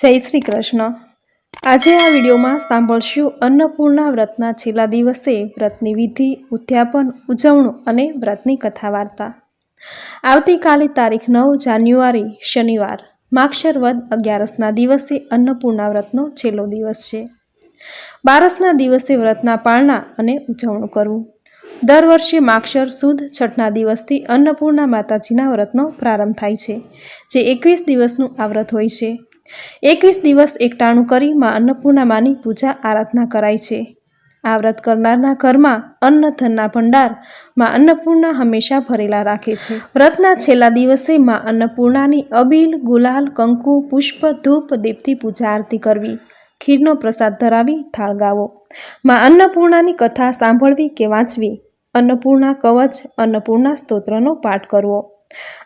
જય શ્રી કૃષ્ણ. આજે આ વિડીયોમાં સાંભળશું અન્નપૂર્ણા વ્રતના છેલ્લા દિવસે વ્રતની વિધિ, ઉદ્યાપન, ઉજવણું અને વ્રતની કથા વાર્તા આવતીકાલે તારીખ નવ જાન્યુઆરી, શનિવાર માક્ષર વદ અગિયારસના દિવસે અન્નપૂર્ણા વ્રતનો છેલ્લો દિવસ છે. બારસના દિવસે વ્રતના પાળના અને ઉજવણું કરવું. દર વર્ષે માક્ષર સુદ છઠના દિવસથી અન્નપૂર્ણા માતાજીના વ્રતનો પ્રારંભ થાય છે, જે એકવીસ દિવસનું આ વ્રત હોય છે. એકવીસ દિવસ એકટાણું કરી માં અન્નપૂર્ણામાની પૂજા આરાધના કરાય છે. આ વ્રત કરનારના ઘરમાં અન્ન, ધનના ભંડારમાં અન્નપૂર્ણા હંમેશા ભરેલા રાખે છે. વ્રતના છેલ્લા દિવસે માં અન્નપૂર્ણાની અબીલ, ગુલાલ, કંકુ, પુષ્પ, ધૂપ, દીપથી પૂજા આરતી કરવી. ખીરનો પ્રસાદ ધરાવી થાળ ગાવો. માં અન્નપૂર્ણાની કથા સાંભળવી કે વાંચવી? અન્નપૂર્ણા કવચ, અન્નપૂર્ણા સ્તોત્રનો પાઠ કરવો.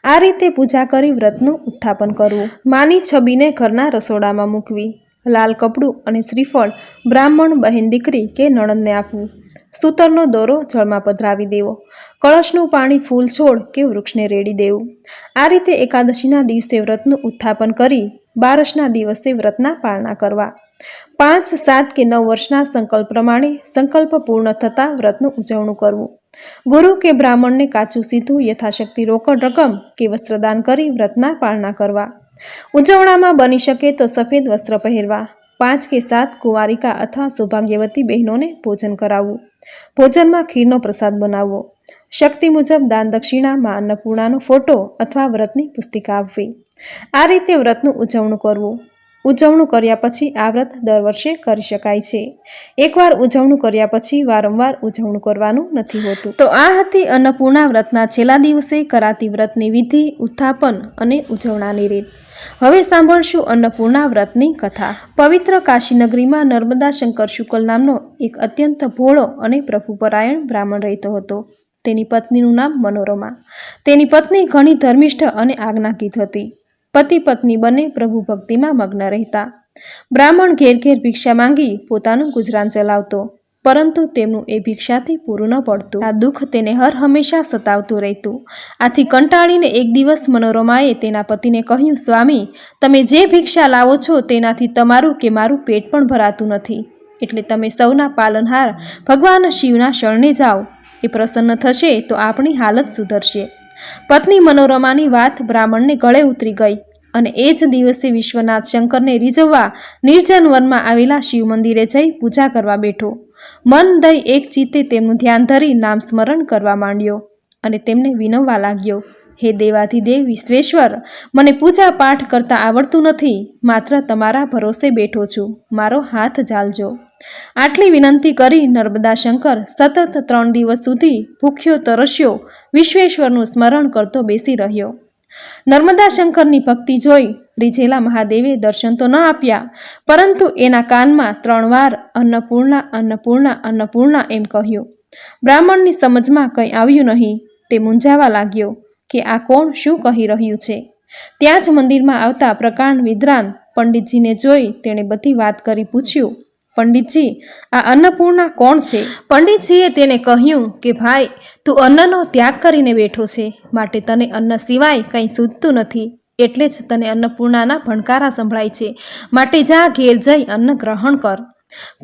આ રીતે પૂજા કરી વ્રતનું ઉત્થાપન કરવું. માની છબીને ઘરના રસોડામાં મૂકવી. લાલ કપડું અને શ્રીફળ બ્રાહ્મણ બહેન દીકરી કે નણંદને આપવું. સૂતરનો દોરો જળમાં પધરાવી દેવો. કળશનું પાણી ફૂલ છોડ કે વૃક્ષને રેડી દેવું. આ રીતે એકાદશીના દિવસે વ્રતનું ઉત્થાપન કરી બારસના દિવસે વ્રતના પાળના કરવા. પાંચ, સાત કે નવ વર્ષના સંકલ્પ પ્રમાણે સંકલ્પ પૂર્ણ થતાં વ્રતનું ઉજવણું કરવું. ગુરુ કે બ્રાહ્મણને કાચું સીધું યથાશક્તિ રોકડ રકમ કે વસ્ત્રદાન કરી વ્રતના પાળના કરવા. ઉજવણામાં બની શકે તો સફેદ વસ્ત્ર પહેરવા. પાંચ કે સાત કુંવારિકા અથવા સૌભાગ્યવતી બહેનોને ભોજન કરાવવું. ભોજનમાં ખીરનો પ્રસાદ બનાવવો. શક્તિ મુજબ દાન દક્ષિણામાં અન્નપૂર્ણાનો ફોટો અથવા વ્રતની પુસ્તિકા આપવી. આ રીતે વ્રતનું ઉજવણું કરવું. ઉજવણું કર્યા પછી આ વ્રત દર વર્ષે કરી શકાય છે. એકવાર ઉજવણું કર્યા પછી વારંવાર ઉજવણું કરવાનું નથી હોતું. તો આ હતી અન્નપૂર્ણા વ્રતના છેલ્લા દિવસે કરાતી વ્રતની વિધિ, ઉત્થાપન અને ઉજવણાની રીત. હવે સાંભળશું અન્નપૂર્ણા વ્રતની કથા. પવિત્ર કાશીનગરીમાં નર્મદા શંકર શુકલ નામનો એક અત્યંત ભોળો અને પ્રભુપરાયણ બ્રાહ્મણ રહેતો હતો. તેની પત્નીનું નામ મનોરમા. તેની પત્ની ઘણી ધર્મિષ્ઠ અને આજ્ઞાકીત હતી. પતિ પત્ની બંને પ્રભુ ભક્તિમાં મગ્ન રહેતા. બ્રાહ્મણ ઘેર ઘેર ભિક્ષા માંગી પોતાનું ગુજરાન ચલાવતો, પરંતુ તેમનું એ ભિક્ષાથી પૂરું ન પડતું. આ દુઃખ તેને હર હંમેશા સતાવતું રહેતું. આથી કંટાળીને એક દિવસ મનોરમાએ તેના પતિને કહ્યું, સ્વામી, તમે જે ભિક્ષા લાવો છો તેનાથી તમારું કે મારું પેટ પણ ભરાતું નથી. એટલે તમે સૌના પાલનહાર ભગવાન શિવના શરણે જાઓ. એ પ્રસન્ન થશે તો આપણી હાલત સુધરશે. પત્ની મનોરમાની વાત બ્રાહ્મણને ગળે ઉતરી ગઈ અને એ જ દિવસે વિશ્વનાથ શંકરને રીઝવવા નિર્જન વનમાં આવેલા શિવ મંદિરે જઈ પૂજા કરવા બેઠો. મન દઈ એક ચિત્તે તેમનું ધ્યાન ધરી નામ સ્મરણ કરવા માંડ્યો અને તેમને વિનવવા લાગ્યો, હે દેવાધિદેવ વિશ્વેશ્વર, મને પૂજા પાઠ કરતા આવડતું નથી, માત્ર તમારા ભરોસે બેઠો છું, મારો હાથ ઝાલજો. આટલી વિનંતી કરી નર્મદા શંકર સતત ત્રણ દિવસ સુધી ભૂખ્યો તરસ્યો, વિશ્વેશ્વરનું સ્મરણ કરતો બેસી રહ્યો. નર્મદા શંકરની ભક્તિ જોઈ રીઝેલા મહાદેવે દર્શન તો ન આપ્યા, પરંતુ એના કાનમાં ત્રણ વાર અન્નપૂર્ણા અન્નપૂર્ણા અન્નપૂર્ણા એમ કહ્યું. બ્રાહ્મણની સમજમાં કંઈ આવ્યું નહીં, તે મૂંઝાવા લાગ્યો કે આ કોણ શું કહી રહ્યું છે? ત્યાં જ મંદિરમાં આવતા પ્રકાંડ વિદ્રાન પંડિતજીને જોઈ તેણે બધી વાત કરી પૂછ્યું. પંડિતજી, આ અન્નપૂર્ણા કોણ છે? પંડિતજીએ તેને કહ્યું કે, ભાઈ, તું અન્નનો ત્યાગ કરીને બેઠો છે. માટે તને અન્ન સિવાય કંઈ સૂઝતું નથી. એટલે જ તને અન્નપૂર્ણાના ભણકારા સંભળાય છે. માટે જા, ઘેર જઈ અન્ન ગ્રહણ કર.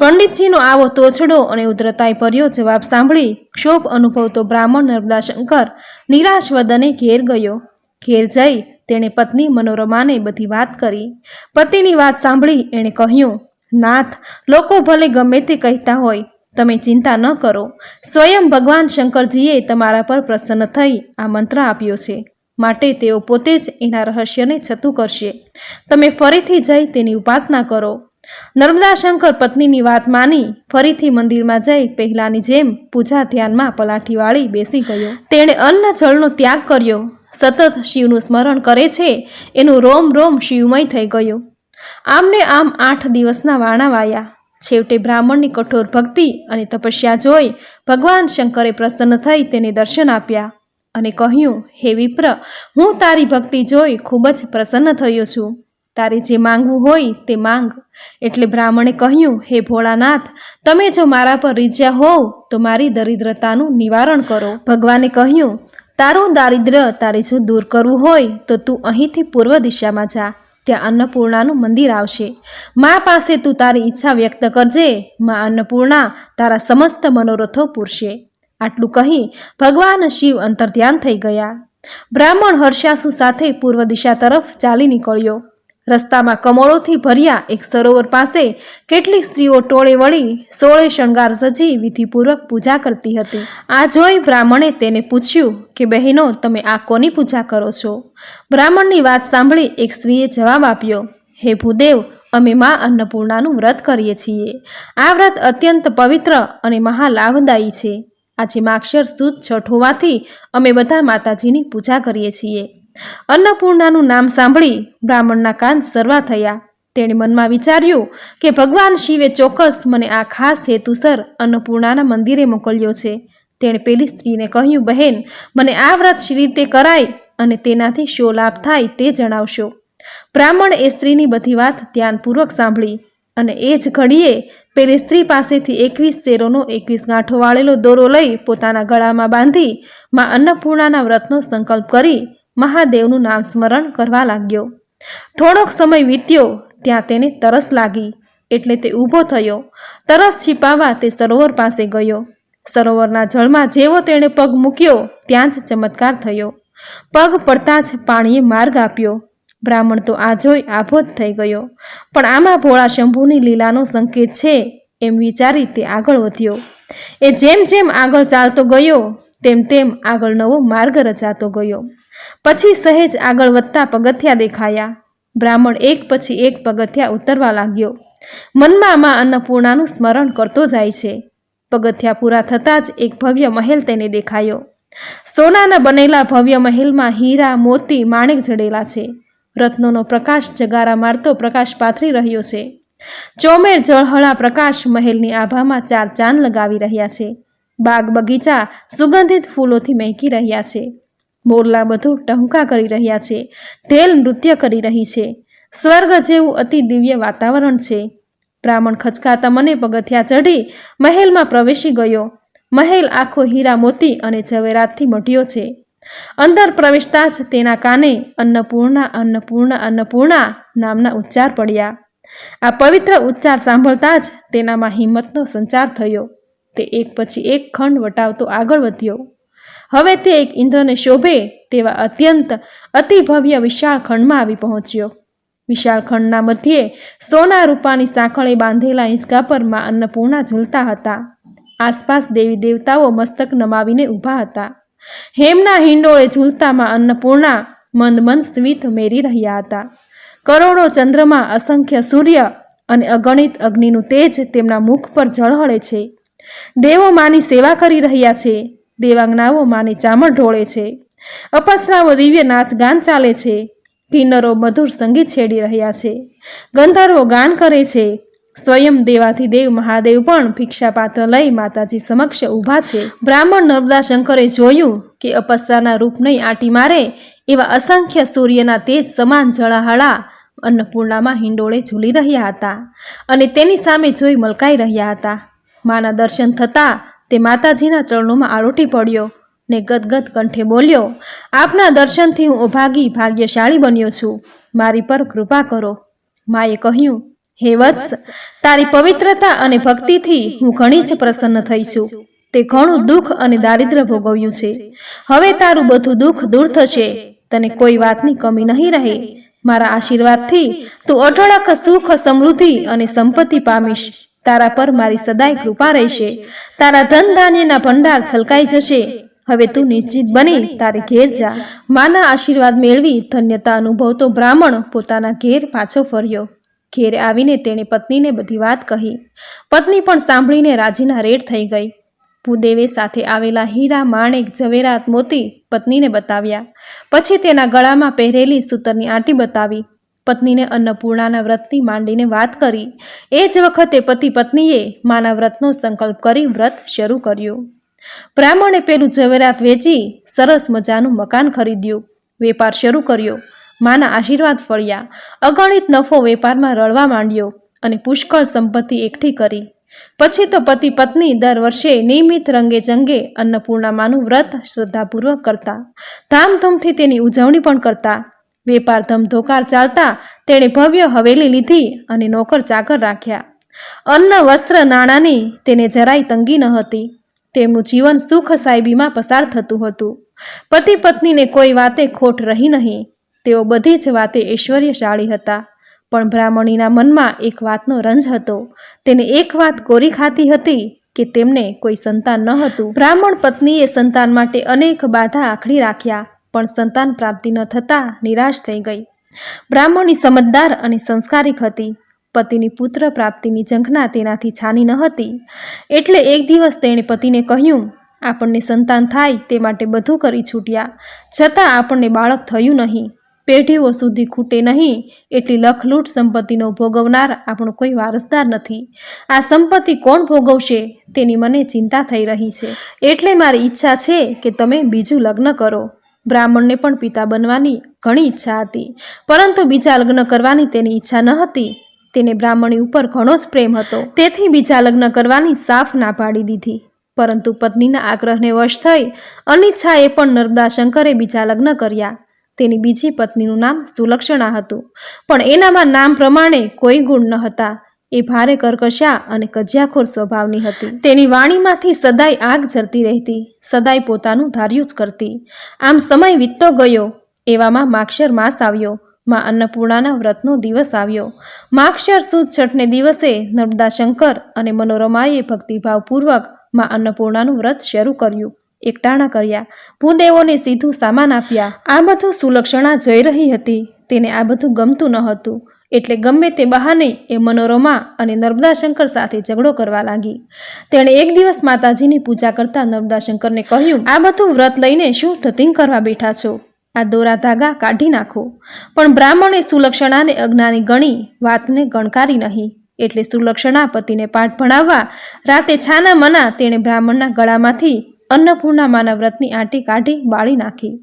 પંડિતજીનો આવો તોછડો અને ઉદ્રતાય ભર્યો જવાબ સાંભળી ક્ષોભ અનુભવતો બ્રાહ્મણ નર્મદાશંકર નિરાશ વદને ઘેર ગયો. ઘેર જઈ તેણે પત્ની મનોરમાને બધી વાત કરી. પતિની વાત સાંભળી એણે કહ્યું નાથ, લોકો ભલે ગમે તે કહેતા હોય, તમે ચિંતા ન કરો. સ્વયં ભગવાન શંકરજીએ તમારા પર પ્રસન્ન થઈ આ મંત્ર આપ્યો છે. માટે તેઓ પોતે જ એના રહસ્યને છતું કરશે. તમે ફરીથી જઈ તેની ઉપાસના કરો. નર્મદા શંકર પત્નીની વાત માની ફરીથી મંદિરમાં જઈ પહેલાની જેમ પૂજા ધ્યાનમાં પલાઠી વાળી બેસી ગયો. તેણે અન્ન જળનો ત્યાગ કર્યો. સતત શિવનું સ્મરણ કરે છે. એનું રોમ રોમ શિવમય થઈ ગયું. આમને આમ આઠ દિવસના વાણા વાયા છેવટે બ્રાહ્મણની કઠોર ભક્તિ અને તપસ્યા જોઈ ભગવાન શંકરે પ્રસન્ન થઈ તેને દર્શન આપ્યા અને કહ્યું, હે વિપ્ર, હું તારી ભક્તિ જોઈ ખૂબ જ પ્રસન્ન થયો છું. તારે જે માંગવું હોય તે માંગ. એટલે બ્રાહ્મણે કહ્યું, હે ભોળાનાથ, તમે જો મારા પર રીઝ્યા હોવ, તો મારી દરિદ્રતાનું નિવારણ કરો. ભગવાને કહ્યું, તારું દારિદ્ર્ય તારે જો દૂર કરવું હોય, તો તું અહીંથી પૂર્વ દિશામાં જા. ત્યાં અન્નપૂર્ણાનું મંદિર આવશે. મા પાસે તું તારી ઈચ્છા વ્યક્ત કરજે. મા અન્નપૂર્ણા તારા સમસ્ત મનોરથો પૂરશે. આટલું કહી ભગવાન શિવ અંતર્ધ્યાન થઈ ગયા. બ્રાહ્મણ હર્ષાસુ સાથે પૂર્વ દિશા તરફ ચાલી નીકળ્યો. રસ્તામાં કમળોથી ભર્યા એક સરોવર પાસે કેટલીક સ્ત્રીઓ ટોળે વળી સોળે શણગાર સજી વિધિપૂર્વક પૂજા કરતી હતી. આ જોઈ બ્રાહ્મણે તેને પૂછ્યું કે, બહેનો, તમે આ કોની પૂજા કરો છો? બ્રાહ્મણની વાત સાંભળી એક સ્ત્રીએ જવાબ આપ્યો, હે ભૂદેવ, અમે મા અન્નપૂર્ણાનું વ્રત કરીએ છીએ. આ વ્રત અત્યંત પવિત્ર અને મહાલાભદાયી છે. આજે માક્ષર સુદ છઠ હોવાથી અમે બધા માતાજીની પૂજા કરીએ છીએ. અન્નપૂર્ણાનું નામ સાંભળી બ્રાહ્મણના કાન સરવા થયા. તેણે મનમાં વિચાર્યું કે ભગવાન શિવે ચોક્કસ મને આ ખાસ હેતુસર અન્નપૂર્ણાના મંદિરે મોકલ્યો છે. તેણે પેલી સ્ત્રીને કહ્યું, બહેન, મને આ વ્રત શી રીતે કરાય અને તેનાથી શો લાભ થાય તે જણાવશો. બ્રાહ્મણ એ સ્ત્રીની બધી વાત ધ્યાનપૂર્વક સાંભળી અને એ જ ઘડીએ પેલી સ્ત્રી પાસેથી એકવીસ શેરોનો એકવીસ ગાંઠો વાળેલો દોરો લઈ પોતાના ગળામાં બાંધી માં અન્નપૂર્ણાના વ્રતનો સંકલ્પ કરી મહાદેવનું નામ સ્મરણ કરવા લાગ્યો. થોડોક સમય વીત્યો, ત્યાં તેને તરસ લાગી, એટલે તે ઊભો થયો. તરસ छिપાવવા તે સરોવર પાસે ગયો. સરોવરના જળમાં જેવો તેણે પગ મૂક્યો, ત્યાં જ ચમત્કાર થયો. પગ પડતા જ પાણીએ માર્ગ આપ્યો. બ્રાહ્મણ તો આ જોઈ આભો જ થઈ ગયો. પણ આમાં ભોળા શંભુની લીલાનો સંકેત છે એમ વિચારી તે આગળ વધ્યો. એ જેમ જેમ આગળ ચાલતો ગયો, તેમ તેમ આગળ નવો માર્ગ રચાતો ગયો. પછી સહેજ આગળ વધતા પગથિયા દેખાયા. બ્રાહ્મણ એક પછી એક પગથિયા ઉતરવા લાગ્યો. મનમાં માં અન્નપૂર્ણાનું સ્મરણ કરતો જાય છે. પગથિયા પૂરા થતાં જ એક ભવ્ય મહેલ તેને દેખાયો. સોનાના બનેલા ભવ્ય મહેલમાં હીરા, મોતી, માણેક જડેલા છે. રત્નોનો પ્રકાશ જગારા મારતો પ્રકાશ પાથરી રહ્યો છે. ચોમેર, જળહળા પ્રકાશ મહેલની આભામાં ચાર ચાંદ લગાવી રહ્યા છે. બાગ બગીચા સુગંધિત ફૂલોથી મહેકી રહ્યા છે. મોરલા બધું ટહુકા કરી રહ્યા છે. ઢેલ નૃત્ય કરી રહી છે. સ્વર્ગ જેવું અતિ દિવ્ય વાતાવરણ છે. બ્રાહ્મણ ખચકાતા મને પગથિયા ચઢી મહેલમાં પ્રવેશી ગયો. મહેલ આખો હીરા મોતી અને ઝવેરાતથી મઢ્યો છે. અંદર પ્રવેશતા જ તેના કાને અન્નપૂર્ણા અન્નપૂર્ણા અન્નપૂર્ણા નામના ઉચ્ચાર પડ્યા. આ પવિત્ર ઉચ્ચાર સાંભળતા જ તેનામાં હિંમતનો સંચાર થયો. તે એક પછી એક ખંડ વટાવતો આગળ વધ્યો. હવે તે એક ઇન્દ્રને શોભે તેવા અત્યંત અતિ ભવ્ય વિશાળ ખંડમાં આવી પહોંચ્યો. વિશાળ ખંડના મધ્યે સોના રૂપાની સાંકળે બાંધેલા હિંચકા પરમાં અન્નપૂર્ણા ઝૂલતા હતા. આસપાસ દેવી દેવતાઓ મસ્તક નમાવીને ઊભા હતા. હેમના હિંડોળે ઝૂલતામાં અન્નપૂર્ણા મંદ મંદ સ્મિત મેરી રહ્યા હતા. કરોડો ચંદ્રમાં અસંખ્ય સૂર્ય અને અગણિત અગ્નિનું તેજ તેમના મુખ પર ઝળહળે છે. દેવો માની સેવા કરી રહ્યા છે. દેવાંગનાઓ માની ચામડ ઢોળે છે. અપસરાઓ દિવ્ય નાચ ગાન ચાલે છે. કિન્નરો મધુર સંગીત છેડી રહ્યા છે. ગંધર્વો ગાન કરે છે. સ્વયં દેવાથી દેવ મહાદેવ પણ ભિક્ષાપાત્ર લઈ માતાજી સમક્ષ ઊભા છે. બ્રાહ્મણ નર્મદા શંકરે જોયું કે અપસરાના રૂપ નહીં આંટી મારે એવા અસંખ્ય સૂર્યના તેજ સમાન જળાહળા અન્નપૂર્ણામાં હિંડોળે ઝૂલી રહ્યા હતા અને તેની સામે જોઈ મલકાઈ રહ્યા હતા. માના દર્શન થતાં તે માતાજીના ચરણોમાં આળોટી પડ્યો ને ગદગદ કંઠે બોલ્યો, આપના દર્શનથી હું અભાગી ભાગ્યશાળી બન્યો છું. મારી પર કૃપા કરો. માએ કહ્યું, હે વત્સ, તારી પવિત્રતા અને ભક્તિથી હું ઘણી જ પ્રસન્ન થઈ છું. તે ઘણું દુઃખ અને દારિદ્ર્ય ભોગવ્યું છે. હવે તારું બધું દુઃખ દૂર થશે. તને કોઈ વાતની કમી નહીં રહે. મારા આશીર્વાદથી તું અઢળક સુખ સમૃદ્ધિ અને સંપત્તિ પામીશ. તારા પર મારી સદાય કૃપા રહેશે. તારા ધન ધાન્યના ભંડાર છલકાઈ જશે. હવે તું નિશ્ચિત બની, તારે ઘેર જા. માના આશીર્વાદ મેળવી, ધન્યતા અનુભવતો બ્રાહ્મણ પોતાના ઘેર પાછો ફર્યો. ઘેર આવીને તેણે પત્નીને બધી વાત કહી. પત્ની પણ સાંભળીને રાજીના રેડ થઈ ગઈ. ભૂદેવે સાથે આવેલા હીરા, માણેક, ઝવેરાત મોતી પત્નીને બતાવ્યા. પછી તેના ગળામાં પહેરેલી સૂતરની આંટી બતાવી. પત્નીને અન્નપૂર્ણાના વ્રતની માંડીને વાત કરી. એ જ વખતે પતિ પત્નીએ માના વ્રતનો સંકલ્પ કરી વ્રત શરૂ કર્યું. બ્રાહ્મણે પેલું ઝવેરાત વેચી સરસ મજાનું મકાન ખરીદ્યું. વેપાર શરૂ કર્યો. માના આશીર્વાદ ફળ્યા. અગણિત નફો વેપારમાં રળવા માંડ્યો અને પુષ્કળ સંપત્તિ એકઠી કરી. પછી તો પતિ પત્ની દર વર્ષે નિયમિત રંગે જંગે અન્નપૂર્ણામાનું વ્રત શ્રદ્ધાપૂર્વક કરતા. ધામધૂમથી તેની ઉજવણી પણ કરતા. વેપાર ધમધોકાર ચાલતા તેણે ભવ્ય હવેલી લીધી અને નોકર ચાકર રાખ્યા. અન્ન, વસ્ત્ર, નાણાંની તેને જરાય તંગી ન હતી. તેમનું જીવન સુખ સાહેબીમાં પસાર થતું હતું. પતિ પત્નીને કોઈ વાતે ખોટ રહી નહીં. તેઓ બધી જ વાતે ઐશ્વર્યશાળી હતા. પણ બ્રાહ્મણીના મનમાં એક વાતનો રંજ હતો. તેને એક વાત કોરી ખાતી હતી કે તેમને કોઈ સંતાન ન હતું. બ્રાહ્મણ પત્નીએ સંતાન માટે અનેક બાધા આખડી રાખ્યા. પણ સંતાન પ્રાપ્તિ ન થતાં નિરાશ થઈ ગઈ. બ્રાહ્મણી સમજદાર અને સંસ્કારિક હતી. પતિની પુત્ર પ્રાપ્તિની ઝંખના તેનાથી છાની ન હતી. એટલે એક દિવસ તેણે પતિને કહ્યું, આપણને સંતાન થાય તે માટે બધું કરી છૂટ્યા. છતાં આપણને બાળક થયું નહીં. પેઢીઓ સુધી ખૂટે નહીં. એટલી લખલૂટ સંપત્તિનો ભોગવનાર આપણો કોઈ વારસદાર નથી. આ સંપત્તિ કોણ ભોગવશે તેની મને ચિંતા થઈ રહી છે. એટલે મારી ઈચ્છા છે કે તમે બીજું લગ્ન કરો. બ્રાહ્મણને પણ પિતા બનવાની ઘણી ઈચ્છા હતી. પરંતુ બીજા લગ્ન કરવાની તેની ઈચ્છા ન હતી. તેને બ્રાહ્મણી ઉપર ઘણો જ પ્રેમ હતો. તેથી બીજા લગ્ન કરવાની સાફ ના પાડી દીધી. પરંતુ પત્નીના આગ્રહને વશ થઈ અનિચ્છાએ પણ નર્મદાશંકરે બીજા લગ્ન કર્યા. તેની બીજી પત્નીનું નામ સુલક્ષણા હતું. પણ એનામાં નામ પ્રમાણે કોઈ ગુણ ન હતા. એ ભારે કર્કશા અને કજિયાખોર સ્વભાવની હતી. તેની વાણીમાંથી સદાય આગ જરતી રહેતી, સદાય પોતાનું ધાર્યું જ કરતી. આમ સમય વીતતો ગયો, એવામાં માક્ષર માસ આવ્યો, માં અન્નપૂર્ણાના વ્રતનો દિવસ આવ્યો. માક્ષર સુદ છઠને દિવસે નર્મદા શંકર અને મનોરમાએ ભક્તિભાવપૂર્વકમાં અન્નપૂર્ણાનું વ્રત શરૂ કર્યું. એકટાણા કર્યા, ભૂદેવોને સીધું સામાન આપ્યા. આ બધું સુલક્ષણા જઈ રહી હતી, તેને આ બધું ગમતું ન હતું. એટલે ગમે તે બહાને એ મનોરમા અને નર્મદાશંકર સાથે ઝઘડો કરવા લાગી. તેણે એક દિવસ માતાજીની પૂજા કરતા નર્મદાશંકરને કહ્યું, આ બધું વ્રત લઈને શું ધતિંગ કરવા બેઠા છો? આ દોરા ધાગા કાઢી નાખો. પણ બ્રાહ્મણે સુલક્ષણાને અજ્ઞાની ગણી વાતને ગણકારી નહીં. એટલે સુલક્ષણા પતિને પાઠ ભણાવવા રાતે છાના મના તેણે બ્રાહ્મણના ગળામાંથી અન્નપૂર્ણા માના વ્રતની આંટી કાઢી બાળી નાખી.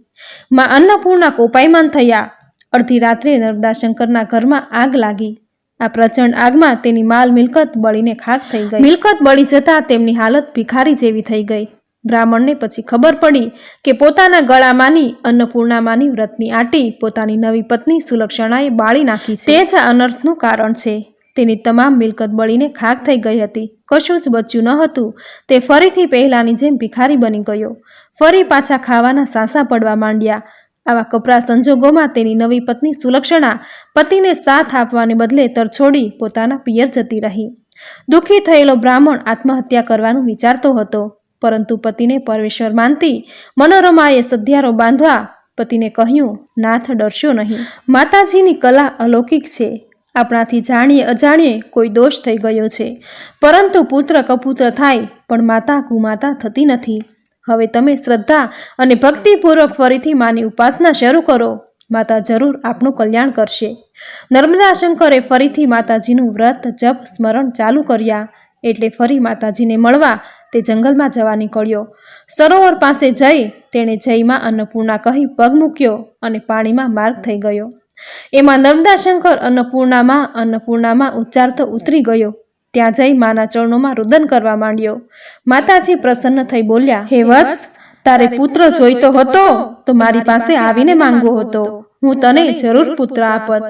માં અન્નપૂર્ણા કોપાયમાન થયા અડધી રાત્રે નર્મદાશંકરના ઘરમાં આગ લાગી. આ પ્રચંડ આગમાં તેની માલ મિલકત બળીને ખાક થઈ ગઈ. મિલકત બળી જતાં તેમની હાલત ભિખારી જેવી થઈ ગઈ. બ્રાહ્મણને પછી ખબર પડી કે પોતાના ગળામાંની અન્નપૂર્ણામાંની વ્રતની આંટી પોતાની નવી પત્ની સુલક્ષણાએ બાળી નાખી છે. તે જ અનર્થનું કારણ છે. તેની તમામ મિલકત બળીને ખાક થઈ ગઈ હતી. કશું જ બચ્યું ન હતું. તે ફરીથી પહેલાની જેમ ભિખારી બની ગયો. ફરી પાછા ખાવાના સાસા પડવા માંડ્યા. આવા કપરા સંજોગોમાં તેની નવી પત્ની સુલક્ષણા પતિને સાથ આપવાને બદલે તરછોડી પોતાના પિયર જતી રહી. દુઃખી થયેલો બ્રાહ્મણ આત્મહત્યા કરવાનું વિચારતો હતો, પરંતુ પતિને પરમેશ્વર માનતી મનોરમાએ સધિયારો બાંધવા પતિને કહ્યું, નાથ ડરશો નહીં. માતાજીની કલા અલૌકિક છે. આપણાથી જાણીએ અજાણીએ કોઈ દોષ થઈ ગયો છે. પરંતુ પુત્ર કપુત્ર થાય, પણ માતા કુમાતા થતી નથી. હવે તમે શ્રદ્ધા અને ભક્તિપૂર્વક ફરીથી માની ઉપાસના શરૂ કરો. માતા જરૂર આપનું કલ્યાણ કરશે. નર્મદા શંકરે ફરીથી માતાજીનું વ્રત, જપ, સ્મરણ ચાલુ કર્યા. એટલે ફરી માતાજીને મળવા તે જંગલમાં જવા નીકળ્યો. સરોવર પાસે જઈ તેણે જયમાં અન્નપૂર્ણા કહી પગ મૂક્યો અને પાણીમાં માર્ગ થઈ ગયો. એમાં નર્મદા શંકર અન્નપૂર્ણામાં અન્નપૂર્ણામાં ઉચ્ચાર તો ઉતરી ગયો. ત્યાં જઈ માના ચરણોમાં રુદન કરવા માંડ્યો. માતાજી પ્રસન્ન થઈ બોલ્યા હે વત્સ તારે પુત્ર જોઈતો હતો? તો મારી પાસે આવીને માંગવો હતો. હું તને જરૂર પુત્ર આપત.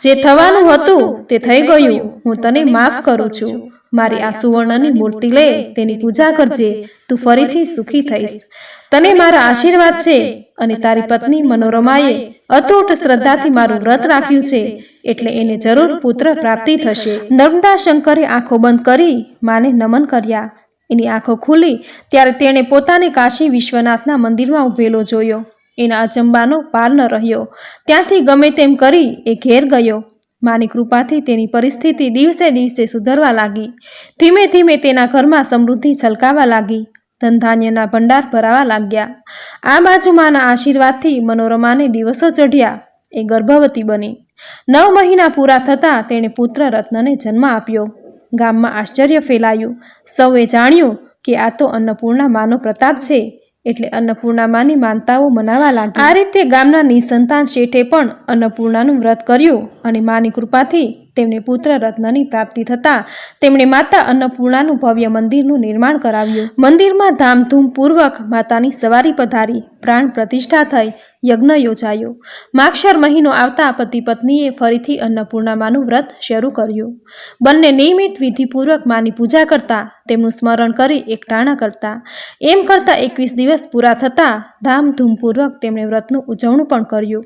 જે થવાનું હતું તે થઈ ગયું. હું તને માફ કરું છું. મારી આ સુવર્ણની મૂર્તિ લે તેની પૂજા કરજે. તું ફરીથી સુખી થઈશ. તને મારા આશીર્વાદ છે અને તારી પત્ની મનોરમાએ અતૂટ શ્રદ્ધાથી મારું વ્રત રાખ્યું છે એટલે એને જરૂર પુત્ર પ્રાપ્તિ થશે. નર્મદા શંકરે આંખો બંધ કરી માને નમન કર્યા. એની આંખો ખુલી. ત્યારે તેણે પોતાને કાશી વિશ્વનાથના મંદિરમાં ઊભેલો જોયો. એના અચંબાનો પાર ન રહ્યો. ત્યાંથી ગમે તેમ કરી એ ઘેર ગયો. માની કૃપાથી તેની પરિસ્થિતિ દિવસે દિવસે સુધરવા લાગી. ધીમે ધીમે તેના ઘરમાં સમૃદ્ધિ છલકાવા લાગી. ધનધાન્યના ભંડાર ભરાવા લાગ્યા. આ બાજુ માના આશીર્વાદથી મનોરમાને દિવસો ચઢ્યા. એ ગર્ભવતી બની. નવ મહિના પૂરા થતાં તેણે પુત્ર રત્નને જન્મ આપ્યો. ગામમાં આશ્ચર્ય ફેલાયું. સૌએ જાણ્યું કે આ તો અન્નપૂર્ણા માનો પ્રતાપ છે, એટલે અન્નપૂર્ણા માની માનતાઓ મનાવા લાગી. આ રીતે ગામના નિસંતાન શેઠે પણ અન્નપૂર્ણાનું વ્રત કર્યું અને માની કૃપાથી તેમને પુત્ર રત્નની પ્રાપ્તિ થતાં તેમણે માતા અન્નપૂર્ણાનું ભવ્ય મંદિરનું નિર્માણ કરાવ્યું. મંદિરમાં ધામધૂમપૂર્વક માતાની સવારી પધારી, પ્રાણ પ્રતિષ્ઠા થઈ, યજ્ઞ યોજાયો. માક્ષર મહિનો આવતા પતિ પત્નીએ ફરીથી અન્નપૂર્ણામાનું વ્રત શરૂ કર્યું. બંને નિયમિત વિધિપૂર્વક માની પૂજા કરતા, તેમનું સ્મરણ કરી એકટાણા કરતા. એમ કરતા એકવીસ દિવસ પૂરા થતાં ધામધૂમપૂર્વક તેમણે વ્રતનું ઉજવણું પણ કર્યું.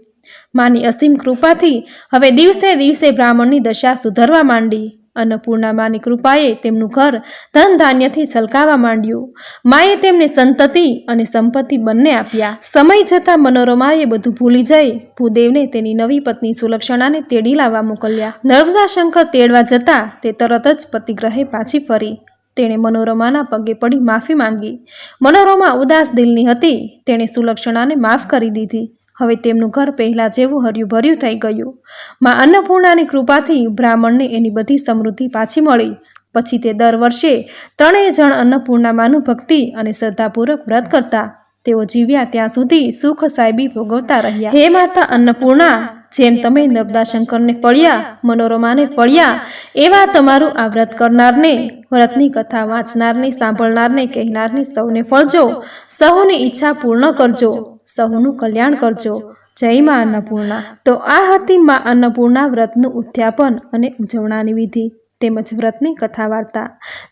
માની અસીમ કૃપાથી હવે દિવસે દિવસે બ્રાહ્મણની દશા સુધરવા માંડી અન્નપૂર્ણા માની કૃપાએ તેમનું ઘર ધન ધાન્યથી છલકાવા માંડ્યું. માએ તેમને સંતતિ અને સંપત્તિ બંને આપ્યા. સમય જતાં મનોરમાએ બધું ભૂલી જઈ ભૂદેવને તેની નવી પત્ની સુલક્ષણાને તેડી લાવવા મોકલ્યા. નર્મદા શંકર તેડવા જતા તે તરત જ પતિગ્રહે પાછી ફરી. તેણે મનોરમાના પગે પડી માફી માંગી. મનોરમા ઉદાસ દિલની હતી. તેણે સુલક્ષણાને માફ કરી દીધી. હવે તેમનું ઘર પહેલાં જેવું હર્યું ભર્યું થઈ ગયું. માં અન્નપૂર્ણાની કૃપાથી બ્રાહ્મણને એની બધી સમૃદ્ધિ પાછી મળી. પછી તે દર વર્ષે ત્રણેય જણ અન્નપૂર્ણામાનું ભક્તિ અને શ્રદ્ધાપૂર્વક વ્રત કરતા. તેઓ જીવ્યા ત્યાં સુધી સુખ સાહેબી ભોગવતા રહ્યા. હે માતા અન્નપૂર્ણા, જેમ તમે નર્મદાશંકરને પળ્યા મનોરમાને ફળ્યા, એવા તમારું આ વ્રત કરનારને, વ્રતની કથા વાંચનારને, સાંભળનારને, કહેનારને સૌને ફળજો. સહુની ઈચ્છા પૂર્ણ કરજો. સહુનું કલ્યાણ કરજો. જય મા અન્નપૂર્ણા. તો આ હતી મા અન્નપૂર્ણા વ્રતનું ઉત્થાપન અને ઉજવણાની વિધિ તેમજ વ્રતની કથા વાર્તા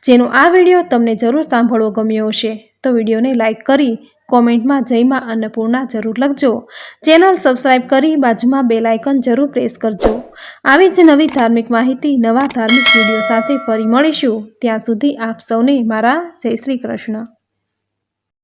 જેનો આ વીડિયો તમને જરૂર સાંભળવો ગમ્યો હશે, તો વિડીયોને લાઇક કરી કોમેન્ટમાં જય મા અન્નપૂર્ણા જરૂર લખજો. ચેનલ સબસ્ક્રાઈબ કરી બાજુમાં બેલ જરૂર પ્રેસ કરજો. આવી જ નવી ધાર્મિક માહિતી, નવા ધાર્મિક વીડિયો સાથે ફરી મળીશું. ત્યાં સુધી આપ સૌને મારા જય શ્રી કૃષ્ણ.